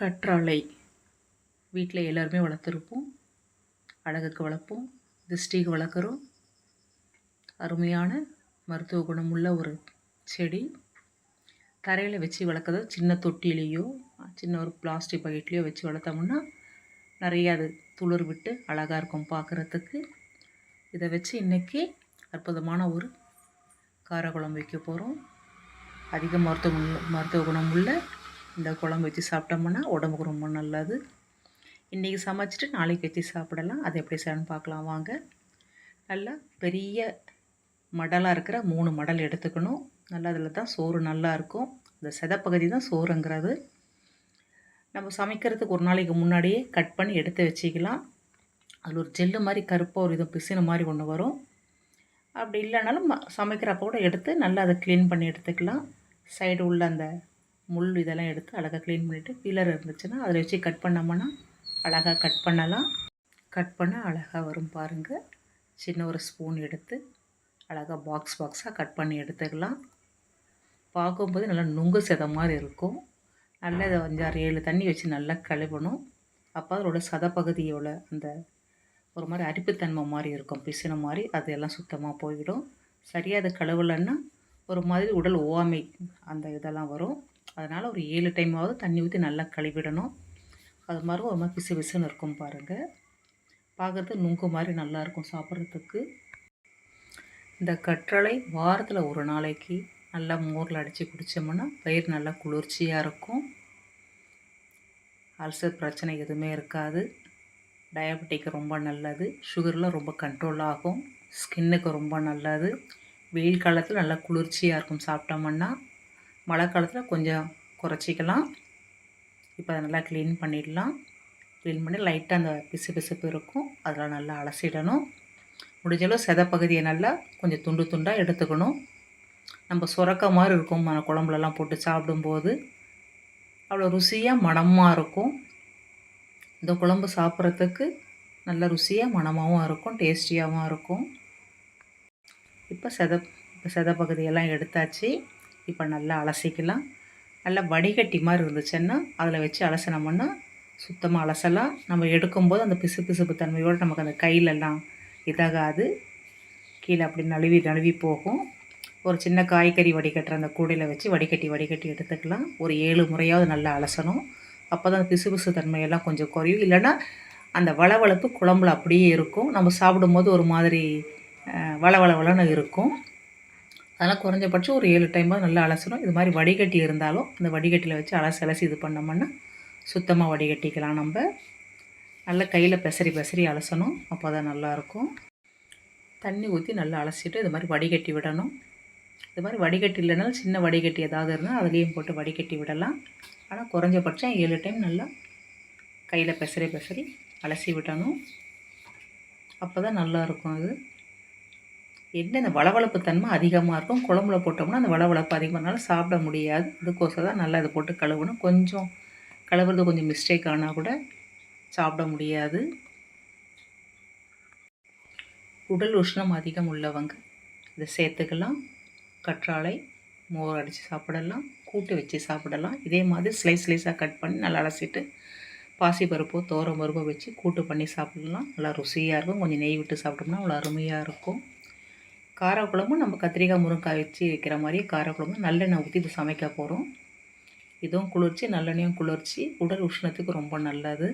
கற்றாழை. வீட்டில் எல்லோருமே வளர்த்துருப்போம். அழகுக்கு வளர்ப்போம். திருஷ்டிக்கு வளர்க்குறோம். அருமையான மருத்துவ குணமுள்ள ஒரு செடி. தரையில் வச்சு வளர்க்குறது சின்ன தொட்டிலேயோ சின்ன ஒரு பிளாஸ்டிக் பக்கெட்லேயோ வச்சு வளர்த்தோம்னா நிறைய அது துளிர் விட்டு அழகாக இருக்கும் பார்க்குறதுக்கு. இதை வச்சு இன்றைக்கி அற்புதமான ஒரு காரக்குழம்பு வைக்க போகிறோம் அதிக மருத்துவ மருத்துவ குணம் உள்ள இந்த குழம்பு வச்சு சாப்பிட்டோம்னா உடம்புக்கு ரொம்ப நல்லது. இன்றைக்கி சமைச்சிட்டு நாளைக்கு வச்சு சாப்பிடலாம். அது எப்படி செய்யணும்னு பார்க்கலாம். வாங்க. நல்லா பெரிய மடலாக இருக்கிற மூணு மடல் எடுத்துக்கணும். நல்லா அதில் தான் சோறு நல்லா இருக்கும். இந்த செதப்பகுதி தான் சோறுங்கிறது. நம்ம சமைக்கிறதுக்கு ஒரு நாளைக்கு முன்னாடியே கட் பண்ணி எடுத்து வச்சுக்கலாம். அதில் ஒரு ஜெல்லு மாதிரி கருப்பாக ஒரு இது பிசின மாதிரி ஒன்று வரும். அப்படி இல்லைனாலும் ம- சமைக்கிறப்ப கூட எடுத்து நல்லா அதை க்ளீன் பண்ணி எடுத்துக்கலாம். சைடு உள்ள அந்த முள் இதெல்லாம் எடுத்து அழகாக க்ளீன் பண்ணிவிட்டு பீலர் இருந்துச்சுன்னா அதில் வச்சு கட் பண்ணோம்னா அழகாக கட் பண்ணலாம். கட் பண்ண அழகாக வரும் பாருங்கள் சின்ன ஒரு ஸ்பூன் எடுத்து அழகாக பாக்ஸ் பாக்ஸாக கட் பண்ணி எடுத்துக்கலாம். பார்க்கும்போது நல்லா நுங்கு செத மாதிரி இருக்கும். நல்லா இதை அஞ்சாறு ஏழு தண்ணி வச்சு நல்லா கழுவணும். அப்போ அதோட சதப்பகுதியோட அந்த ஒரு மாதிரி அரிப்புத்தன்மை மாதிரி இருக்கும். பிசின மாதிரி அதெல்லாம் சுத்தமாக போயிடும். சரியாக அதை கழுவலைன்னா ஒரு மாதிரி உடல் ஓவாமை அந்த இதெல்லாம் வரும். அதனால் ஒரு ஏழு டைமாவது தண்ணி ஊற்றி நல்லா கழுவிடணும். அது மாதிரி ஒரு மாதிரி பிசு பிசுன்னு இருக்கும் பாருங்கள் பார்க்குறது நுங்கு மாதிரி நல்லாயிருக்கும் சாப்பிட்றதுக்கு. இந்த கற்றலை வாரத்தில் ஒரு நாளைக்கு நல்லா மோரில் அடித்து குடித்தோம்னா பயிர் நல்லா குளிர்ச்சியாக இருக்கும். அல்சர் பிரச்சனை எதுவுமே இருக்காது. டயபெட்டிக்கு ரொம்ப நல்லது. சுகர்லாம் ரொம்ப கண்ட்ரோல் ஆகும். ஸ்கின்னுக்கு ரொம்ப நல்லது. வெயில் காலத்தில் நல்லா குளிர்ச்சியாக இருக்கும் சாப்பிட்டோம்னா. மழை காலத்தில் கொஞ்சம் குறைச்சிக்கலாம். இப்போ அதை நல்லா க்ளீன் பண்ணிடலாம். க்ளீன் பண்ணி லைட்டாக அந்த பிசு பிசுப்பு இருக்கும். அதெல்லாம் நல்லா அலசிடணும். முடிஞ்சளவு செத பகுதியை நல்லா கொஞ்சம் துண்டு துண்டாக எடுத்துக்கணும். நம்ம சுரக்க மாதிரி இருக்கும். மன குழம்புலலாம் போட்டு சாப்பிடும்போது அவ்வளோ ருசியாக மணமாக இருக்கும். இந்த குழம்பு சாப்பிட்றதுக்கு நல்ல ருசியாக மணமாகவும் இருக்கும். டேஸ்டியாகவும் இருக்கும். இப்போ செத இப்போ செத பகுதியெல்லாம் எடுத்தாச்சு. இப்போ நல்லா அலசிக்கலாம். நல்லா வடிகட்டி மாதிரி இருந்துச்சுன்னா அதில் வச்சு அலசினோம்னா சுத்தமாக அலசலாம். நம்ம எடுக்கும்போது அந்த பிசு பிசுப்பு தன்மையோடு நமக்கு அந்த கையிலெல்லாம் இதாகாது. கீழே அப்படி நழுவி நழுவி போகும். ஒரு சின்ன காய்கறி வடிகட்டுற அந்த கூடையில் வச்சு வடிகட்டி வடிகட்டி எடுத்துக்கலாம். ஒரு ஏழு முறையாவது நல்லா அலசணும். அப்போ தான் பிசு பிசு தன்மையெல்லாம் கொஞ்சம் குறையும். இல்லைன்னா அந்த வளவளப்பு குழம்புல அப்படியே இருக்கும். நம்ம சாப்பிடும்போது ஒரு மாதிரி அஹ், வளவளவளன்னு இருக்கும். அதெல்லாம் குறைஞ்சபட்சம் ஒரு ஏழு டைமாக நல்லா அலசணும். இது மாதிரி வடிகட்டி இருந்தாலும் அந்த வடிகட்டியில் வச்சு அலசி அலசி இது பண்ணோம்னா சுத்தமாக வடிகட்டிக்கலாம் நம்ம. நல்லா கையில் பெசரி பெசரி அலசணும். அப்போ தான் நல்லாயிருக்கும். தண்ணி ஊற்றி நல்லா அலசிட்டு இது மாதிரி வடிகட்டி விடணும். இது மாதிரி வடிகட்டி இல்லைனாலும் சின்ன வடிகட்டி ஏதாவது இருந்தால் அதுலேயும் போட்டு வடிகட்டி விடலாம். ஆனால் குறைஞ்சபட்சம் ஏழு டைம் நல்லா கையில் பெசரி பெசரி அலசி விடணும். அப்போ தான் நல்லாயிருக்கும் அது. என்ன இந்த வளவளப்பு தன்மை அதிகமாக இருக்கும்? குழம்புல போட்டோம்னா அந்த வளவளப்பு அதிகமானாலும் சாப்பிட முடியாது. அதுக்கோசம் தான் நல்லா இதை போட்டு கழுவணும். கொஞ்சம் கழுவுறது கொஞ்சம் மிஸ்டேக் ஆனால் கூட சாப்பிட முடியாது. உடல் உஷ்ணம் அதிகம் உள்ளவங்க இதை சேர்த்துக்கலாம். கற்றாழை மோர் அடித்து சாப்பிடலாம். கூட்டு வச்சு சாப்பிடலாம். இதே மாதிரி ஸ்லைஸ் ஸ்லைஸாக கட் பண்ணி நல்லா அலசிட்டு பாசிப்பருப்போ தோரம் பருப்போ வச்சு கூட்டு பண்ணி சாப்பிடலாம். நல்லா ருசியாக இருக்கும். கொஞ்சம் நெய் விட்டு சாப்பிட்டோம்னா அவ்வளோ அருமையாக இருக்கும். காரக்குழம்பு நம்ம கத்திரிக்காய் முருங்காய் வச்சு வைக்கிற மாதிரி காரக்குழம்பு நல்லெண்ணெய் ஊற்றி இது சமைக்க போகிறோம் இதுவும் குளிர்ச்சி நல்லெண்ணையும் குளிர்ச்சி. உடல் உஷ்ணத்துக்கு ரொம்ப நல்லது.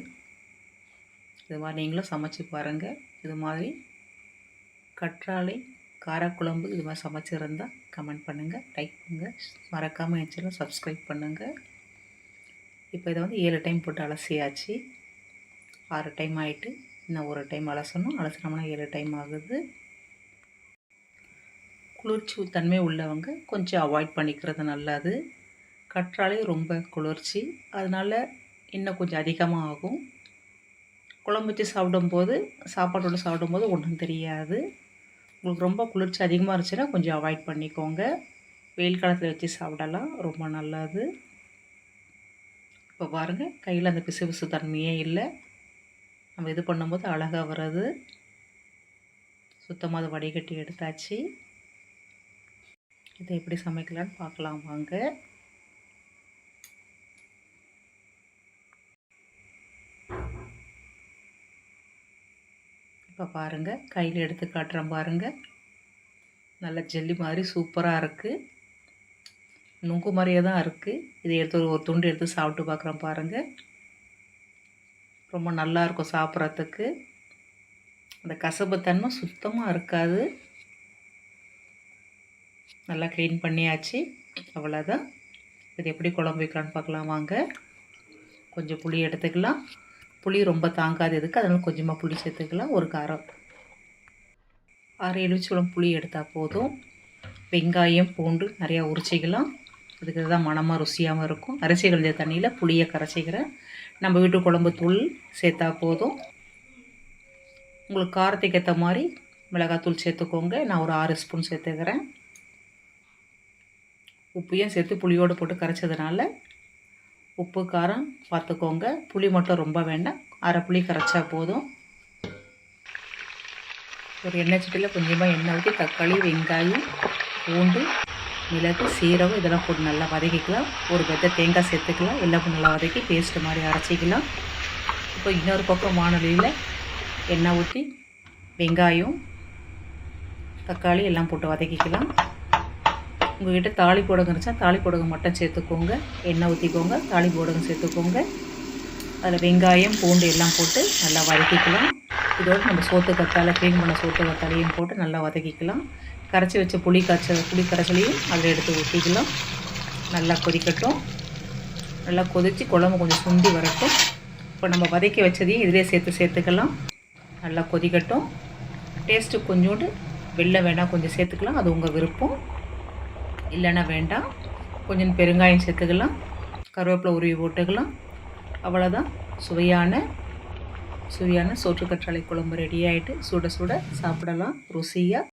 இது மாதிரி நீங்களும் சமைச்சு பாருங்கள் இது மாதிரி கற்றாழை காரக்குழம்பு இது மாதிரி சமைச்சிருந்தால் கமெண்ட் பண்ணுங்கள் லைக் பண்ணுங்கள் மறக்காமல் என் சேனல் சப்ஸ்கிரைப் பண்ணுங்கள் இப்போ இதை வந்து ஏழு டைம் போட்டு அலசியாச்சு. ஆறு டைம் ஆகிட்டு இன்னும் ஒரு டைம் அலசணும். அலசினோம்னா ஏழு டைம் ஆகுது. குளிர்ச்சி தன்மை உள்ளவங்க கொஞ்சம் அவாய்ட் பண்ணிக்கிறது நல்லது. கற்றாழை ரொம்ப குளிர்ச்சி. அதனால் இன்னும் கொஞ்சம் அதிகமாக ஆகும் குழம்பு வச்சு சாப்பிடும்போது சாப்பாட்டோடு சாப்பிடும்போது ஒன்றும் தெரியாது. உங்களுக்கு ரொம்ப குளிர்ச்சி அதிகமாக இருந்துச்சுன்னா கொஞ்சம் அவாய்ட் பண்ணிக்கோங்க. வெயில் காலத்தில் வச்சு சாப்பிடலாம். ரொம்ப நல்லது. இப்போ பாருங்கள் கையில் அந்த பிசு பிசு தன்மையே இல்லை. நம்ம இது பண்ணும்போது அழகாக வர்றது. சுத்தமாக அதை வடிகட்டி எடுத்தாச்சு. இதை எப்படி சமைக்கலான்னு பார்க்கலாம் வாங்க. இப்போ பாருங்கள் கையில் எடுத்து காட்டுறேன் பாருங்கள் நல்ல ஜெல்லி மாதிரி சூப்பராக இருக்குது நுங்கு மாதிரியே தான் இருக்குது இதை எடுத்து ஒரு துண்டு எடுத்து சாப்பிட்டு பார்க்குறேன் பாருங்கள் ரொம்ப நல்லாயிருக்கும் சாப்பிட்றதுக்கு. அந்த கசப்பு தன்மை சுத்தமாக இருக்காது. நல்லா க்ளீன் பண்ணியாச்சு. அவ்வளோதான் இது எப்படி குழம்பு வைக்கலான்னு பார்க்கலாம் வாங்க. கொஞ்சம் புளி எடுத்துக்கலாம். புளி ரொம்ப தாங்காது எதுக்கு அதனால் கொஞ்சமாக புளி சேர்த்துக்கலாம். ஒரு காரம். ஆறு எலுமிச்சம்பழம் புளி எடுத்தால் போதும். வெங்காயம் பூண்டு நிறையா உரிச்சிக்கலாம். அதுக்கு தான் மனமாக ருசியாகவும் இருக்கும். அரிசி கழிஞ்ச தண்ணியில் புளியை கரைச்சிக்கிறேன் நம்ம வீட்டு குழம்பு தூள் சேர்த்தா போதும். உங்களுக்கு காரத்துக்கு ஏற்ற மாதிரி மிளகாத்தூள் சேர்த்துக்கோங்க. நான் ஒரு ஆறு ஸ்பூன் சேர்த்துக்கிறேன். உப்பையும் சேர்த்து புளியோடு போட்டு கரைச்சதுனால உப்பு காரம் பார்த்துக்கோங்க. புளி மட்டும் ரொம்ப வேண்டாம். அரை புளி கரைச்சா போதும். ஒரு எண்ணெய் சட்டியில் கொஞ்சமாக எண்ணெய் ஊற்றி தக்காளி வெங்காயம் பூண்டு மிளகு சீரகம் இதெல்லாம் போட்டு நல்லா வதக்கிக்கலாம். ஒரு வெத்த தேங்காய் சேர்த்துக்கலாம். எல்லாம் நல்லா வதக்கி பேஸ்ட்டு மாதிரி அரைச்சிக்கலாம். இப்போ இன்னொரு பக்கம் வானொலியில் எண்ணெய் ஊற்றி வெங்காயம் தக்காளி எல்லாம் போட்டு வதக்கிக்கலாம். உங்கள்கிட்ட தாலி போடுங்க இருந்துச்சா தாலி போடுங்க மட்டும் சேர்த்துக்கோங்க எண்ணெய் ஊற்றிக்கோங்க தாளி போடுங்க சேர்த்துக்கோங்க. அதில் வெங்காயம் பூண்டு எல்லாம் போட்டு நல்லா வதக்கிக்கலாம். இதோடு நம்ம சோத்து கத்தாழை க்ளீன் பண்ண சோத்து கத்தாலையும் போட்டு நல்லா வதக்கிக்கலாம். கரைச்சி வச்ச புளி கரைச்ச புளி கரைச்சலையும் அதில் எடுத்து ஊற்றிக்கலாம் நல்லா கொதிக்கட்டும். நல்லா கொதித்து குழம்பு கொஞ்சம் சுண்டி வரட்டும். இப்போ நம்ம வதக்கி வச்சதையும் இதிலே சேர்த்து சேர்த்துக்கலாம். நல்லா கொதிக்கட்டும். டேஸ்ட்டு கொஞ்சோண்டு வெள்ளை வேணால் கொஞ்சம் சேர்த்துக்கலாம். அது உங்கள் விருப்பம். இல்லைன்னா வேண்டாம். கொஞ்சம் பெருங்காயம் சேர்த்துக்கலாம். கருவேப்பிலை உருவி போட்டுக்கலாம். அவ்வளோதான் சுவையான சுவையான சோற்றுக்கற்றாழை குழம்பு ரெடி ஆகிட்டு சுட சுட சாப்பிடலாம். ருசியாக